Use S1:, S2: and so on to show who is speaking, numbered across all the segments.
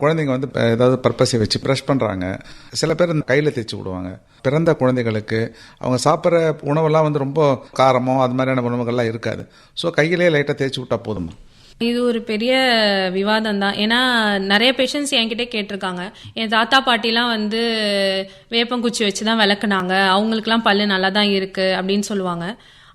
S1: குழந்தைங்க வந்து ஏதாவது பர்பஸை வச்சு ப்ரஷ் பண்ணுறாங்க சில பேர் கையில் தேய்ச்சி விடுவாங்க. பிறந்த குழந்தைகளுக்கு அவங்க சாப்பிட்ற உணவெல்லாம் வந்து ரொம்ப காரமோ அது மாதிரியான உணவுகள்லாம் இருக்காது. ஸோ கையிலே லைட்டாக தேய்ச்சி விட்டால் போதுமா?
S2: இது ஒரு பெரிய விவாதம் தான். ஏன்னா நிறைய பேஷண்ட்ஸ் என்கிட்ட கேட்டிருக்காங்க. என் தாத்தா பாட்டிலாம் வந்து வேப்பங்குச்சி வச்சு தான் விளக்குனாங்க. அவங்களுக்குலாம் பல்லு நல்லா தான் இருக்குது அப்படின்னு சொல்லுவாங்க.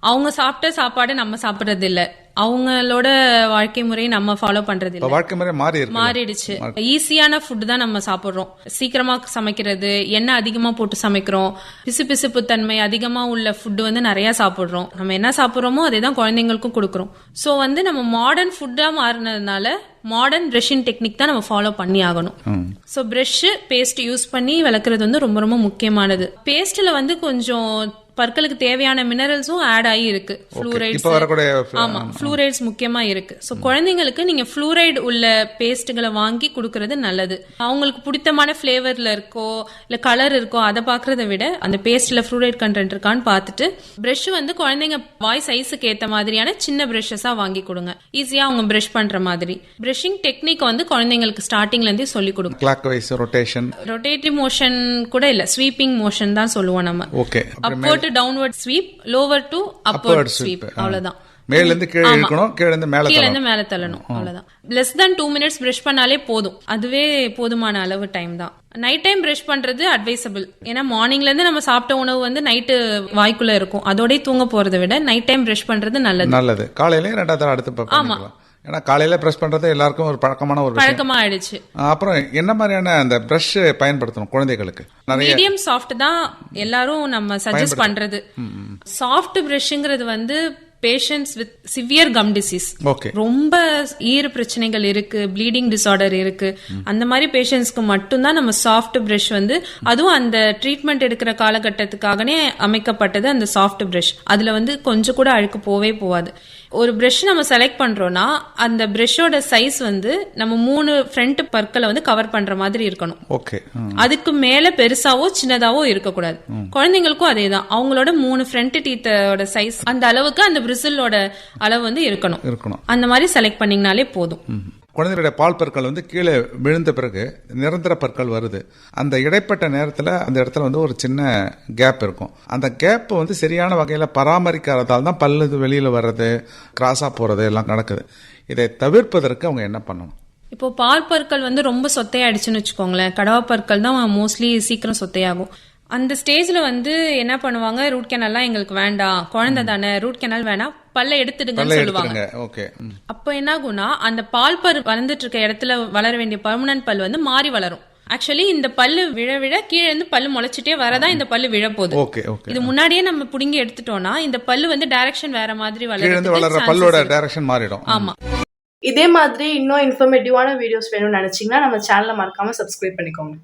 S2: அவங்க சாப்பிட்ட சாப்பாடு நம்ம சாப்பிட்றது இல்லை. அவங்களோட வாழ்க்கை முறையை நம்ம ஃபாலோ பண்றது இல்ல
S1: வாழ்க்கை முறை மாறி
S2: மாறிடுச்சு. ஈஸியான ஃபுட் தான் நம்ம சாப்பிடுறோம். சீக்கிரமா சமைக்கிறது எண்ணெய் அதிகமா போட்டு சமைக்கிறோம். பிசுபிசுப்பு தன்மை அதிகமா உள்ள ஃபுட் வந்து நிறைய சாப்பிடுறோம். நம்ம என்ன சாப்பிடுறோமோ அதே தான் குழந்தைங்களுக்கும் கொடுக்குறோம். சோ வந்து நம்ம மாடர்ன் ஃபுட்டா மாறினதுனால மாடர்ன் பிரஷிங் டெக்னிக் தான் நம்ம ஃபாலோ பண்ணி ஆகணும். ஸோ ப்ரஷ் பேஸ்ட் யூஸ் பண்ணி விளக்குறது வந்து ரொம்ப ரொம்ப முக்கியமானது. பேஸ்ட்ல வந்து கொஞ்சம் பற்களுக்கு தேவையான மினரல்ஸும் ஆட் ஆகி இருக்கு. ஃப்ளூரைட்ஸ் முக்கியமா இருக்கு. சோ குழந்தைங்களுக்கு நீங்க ஃப்ளூரைடு உள்ள பேஸ்ட்டுகளை வாங்கி கொடுக்கறது நல்லது. அவங்களுக்கு பிடித்தமான ஃபிளேவர்ல இருக்கோ இல்ல கலர் இருக்கோ அதை பாக்குறத விட அந்த பேஸ்ட்ல ஃப்ளூரைட் கண்டென்ட் இருக்கான்னு பார்த்துட்டு பிரஷ் வந்து குழந்தைங்க வாய் சைஸுக்கு ஏத்த மாதிரியான சின்ன பிரஷஸா வாங்கி கொடுங்க. ஈஸியா அவங்க பிரஷ் பண்ற மாதிரி. பிரஷிங் டெக்னிக் வந்து குழந்தைங்களுக்கு ஸ்டார்டிங்ல இருந்தே சொல்லி கொடுங்க
S1: clockwise rotation
S2: rotative motion கூட இல்ல ஸ்வீப்பிங் மோஷன் தான் சொல்லுவோம் நம்ம.
S1: Okay
S2: upper to downward sweep lower to upward sweep அவ்வளவுதான்.
S1: மேலேருந்து கீழே இழுக்கணும் கீழே இருந்து மேலே
S2: கீழ இருந்து மேல தள்ளணும் அவ்வளவுதான். Less than two minutes brush பண்ணாலே போதும். அதுவே போதுமான அளவு டைம் தான். நைட் டைம் பிரஷ் பண்றது அட்வைசபிள் ஏன்னா மார்னிங்ல இருந்து நம்ம சாப்பிட்ட உணவு வந்து நைட்டு வாய்க்குள்ள இருக்கும். அதோடய தூங்க போறதை விட நைட் டைம் பிரஷ் பண்றது நல்லது.
S1: நல்லது. காலையிலேயே ரெண்டாவது அடுத்து பண்ணிக்கலாம். ஏன்னா காலையில ப்ரெஸ் பண்றது எல்லாருக்கும் ஒரு பழக்கமான ஒரு
S2: பழக்கமா ஆயிடுச்சு.
S1: அப்புறம் என்ன மாதிரியான அந்த ப்ரஷ் பயன்படுத்தணும் குழந்தைகளுக்கு?
S2: மீடியம் சாஃப்ட் தான் எல்லாரும் நம்ம சஜஸ்ட் பண்றது. சாஃப்ட் பிரஷ்ங்கிறது வந்து patients with severe gum disease ரொம்ப ஈர பிரச்சனைகள் இருக்கு ப்ளீடிங் டிசார்டர் இருக்கு. அந்த மாதிரி பேஷண்ட்ஸ்க்கு மட்டும்தான் நம்ம சாஃப்ட் பிரஷ் வந்து அதுவும் அந்த ட்ரீட்மெண்ட் எடுக்கிற காலகட்டத்துக்காகனே அமைக்கப்பட்டது அந்த சாஃப்ட் பிரஷ் அதுல வந்து கொஞ்சம் கூட அழுக்கு போவே போகாது ஒரு பிரஷ் நம்ம செலக்ட் பண்றோம்னா அந்த பிரஷோட சைஸ் வந்து நம்ம மூணு ஃப்ரண்ட் பற்களை வந்து கவர் பண்ற மாதிரி இருக்கணும்.
S1: ஓகே
S2: அதுக்கு மேல பெருசாவோ சின்னதாவோ இருக்கக்கூடாது. குழந்தைங்களுக்கும் அதேதான். அவங்களோட மூணு ஃப்ரண்ட் டீத்தோட சைஸ் அந்த அளவுக்கு அந்த பிரிசிலோட அளவு வந்து இருக்கணும்.
S1: இருக்கணும்.
S2: அந்த மாதிரி செலக்ட் பண்ணீங்கனாலே போதும்.
S1: குழந்தைகளுடைய பால் பற்கள் வந்து கீழே விழுந்த பிறகு நிரந்தர பற்கள் வருது. அந்த இடைப்பட்ட நேரத்தில் அந்த இடத்துல வந்து ஒரு சின்ன கேப் இருக்கும். அந்த கேப் வந்து சரியான வகையில் பராமரிக்காததால் தான் பல்லு வெளியில் வர்றது கிராஸாக போகிறது எல்லாம் நடக்குது. இதை தவிர்ப்பதற்கு அவங்க என்ன பண்ணணும்?
S2: இப்போ பால் பற்கள் வந்து ரொம்ப சொத்தையாயிடுச்சுன்னு வச்சுக்கோங்களேன். கடவா பற்கள் தான் மோஸ்ட்லி சீக்கிரம் சொத்தையாகும். அந்த ஸ்டேஜ்ல வந்து என்ன பண்ணுவாங்க? ரூட் கேனல்லாம் எங்களுக்கு வேண்டாம். குழந்தை தானே ரூட் கேனல் வேணாம் பல்ல எடுத்துடுங்கன்னு சொல்லுவாங்க. அப்ப என்ன ஆகும்னா அந்த பால் பரு வளர்ந்துட்டு இருக்க இடத்துல வளர வேண்டிய பர்மனன்ட் பல் வந்து மாறி வளரும். ஆக்சுவலி இந்த பல்லு விழ விழ கீழே இருந்து பல்லு முளைச்சிட்டே வரதான் இந்த பல்லு விழப்போகுது.
S1: Okay okay.
S2: இது முன்னாடியே நம்ம புடுங்கி எடுத்துட்டோம்னா இந்த பல்லு வந்து டைரக்ஷன் வேற மாதிரி வளர்றதுக்கு
S1: பல்லோட. டைரக்ஷன் மாறிடும்.
S2: ஆமா.
S3: இதே மாதிரி இன்னும் இன்ஃபர்மேட்டிவான வீடியோஸ் வேணும்னு நினைச்சீங்கன்னா நம்ம சேனலை மறக்காம சப்ஸ்கிரைப் பண்ணிக்கோங்க.